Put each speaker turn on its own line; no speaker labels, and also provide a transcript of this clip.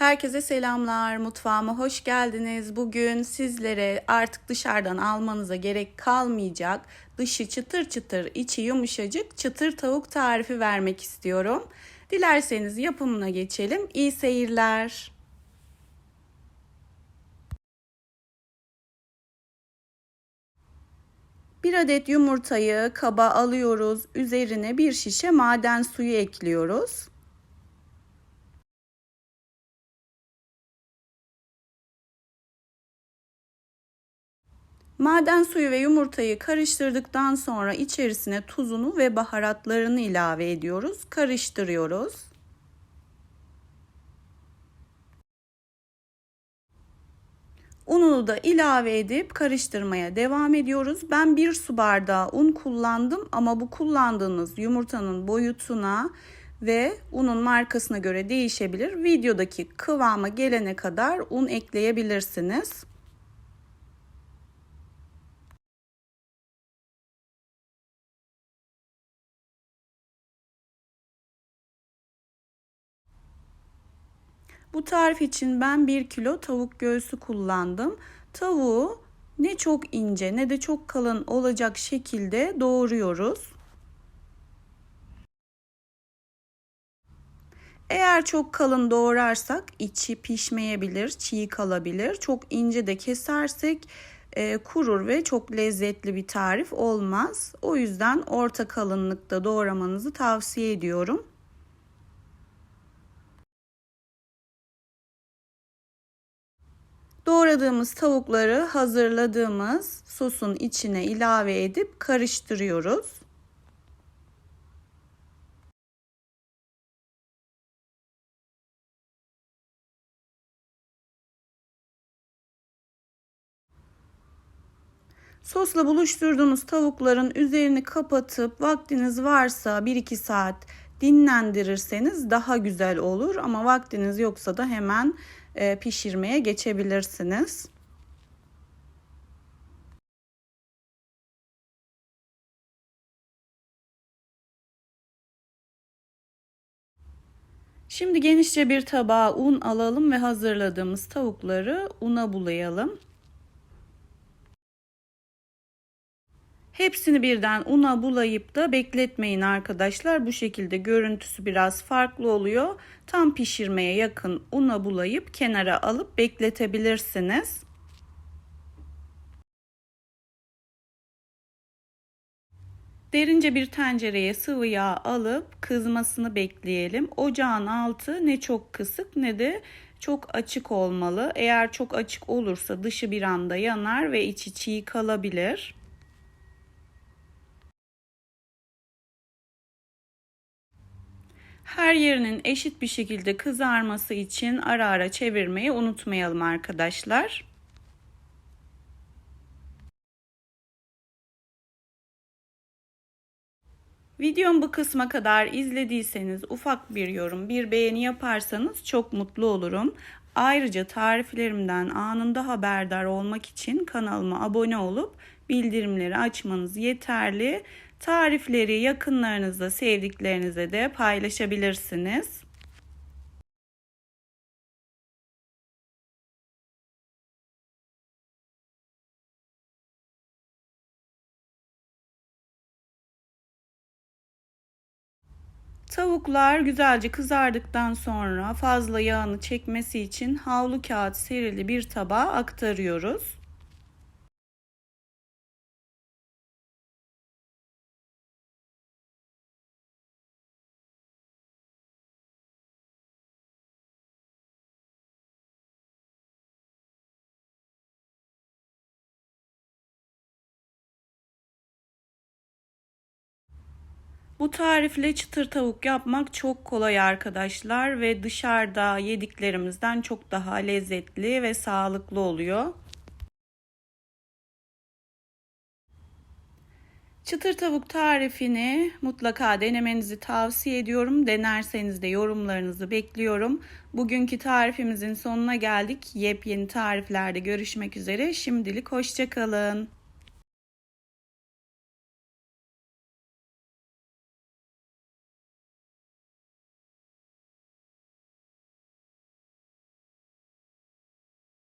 Herkese selamlar. Mutfağıma hoş geldiniz. Bugün sizlere artık dışarıdan almanıza gerek kalmayacak dışı çıtır çıtır, içi yumuşacık çıtır tavuk tarifi vermek istiyorum. Dilerseniz yapımına geçelim. İyi seyirler. Bir adet yumurtayı kaba alıyoruz. Üzerine bir şişe maden suyu ekliyoruz. Maden suyu ve yumurtayı karıştırdıktan sonra içerisine tuzunu ve baharatlarını ilave ediyoruz. Karıştırıyoruz. Ununu da ilave edip karıştırmaya devam ediyoruz. Ben bir su bardağı un kullandım ama bu kullandığınız yumurtanın boyutuna ve unun markasına göre değişebilir. Videodaki kıvama gelene kadar un ekleyebilirsiniz. Bu tarif için ben 1 kilo tavuk göğsü kullandım. Tavuğu ne çok ince ne de çok kalın olacak şekilde doğruyoruz. Eğer çok kalın doğrarsak içi pişmeyebilir, çiğ kalabilir. Çok ince de kesersek e, kurur ve çok lezzetli bir tarif olmaz. O yüzden orta kalınlıkta doğramanızı tavsiye ediyorum. Doğradığımız tavukları hazırladığımız sosun içine ilave edip karıştırıyoruz. Sosla buluşturduğunuz tavukların üzerini kapatıp vaktiniz varsa 1-2 saat dinlendirirseniz daha güzel olur ama vaktiniz yoksa da hemen e, pişirmeye geçebilirsiniz. Şimdi genişçe bir tabağa un alalım ve hazırladığımız tavukları una bulayalım. Hepsini birden una bulayıp da bekletmeyin arkadaşlar. Bu şekilde görüntüsü biraz farklı oluyor. Tam pişirmeye yakın una bulayıp kenara alıp bekletebilirsiniz. Derince bir tencereye sıvı yağ alıp kızmasını bekleyelim. Ocağın altı ne çok kısık ne de çok açık olmalı. Eğer çok açık olursa dışı bir anda yanar ve içi çiğ kalabilir. Her yerinin eşit bir şekilde kızarması için ara ara çevirmeyi unutmayalım arkadaşlar. Videom bu kısma kadar izlediyseniz ufak bir yorum, bir beğeni yaparsanız çok mutlu olurum. Ayrıca tariflerimden anında haberdar olmak için kanalıma abone olup bildirimleri açmanız yeterli. Tarifleri yakınlarınızla, sevdiklerinize de paylaşabilirsiniz. Tavuklar güzelce kızardıktan sonra fazla yağını çekmesi için havlu kağıt serili bir tabağa aktarıyoruz. Bu tarifle çıtır tavuk yapmak çok kolay arkadaşlar ve dışarıda yediklerimizden çok daha lezzetli ve sağlıklı oluyor. Çıtır tavuk tarifini mutlaka denemenizi tavsiye ediyorum. Denerseniz de yorumlarınızı bekliyorum. Bugünkü tarifimizin sonuna geldik. Yepyeni tariflerde görüşmek üzere. Şimdilik hoşçakalın.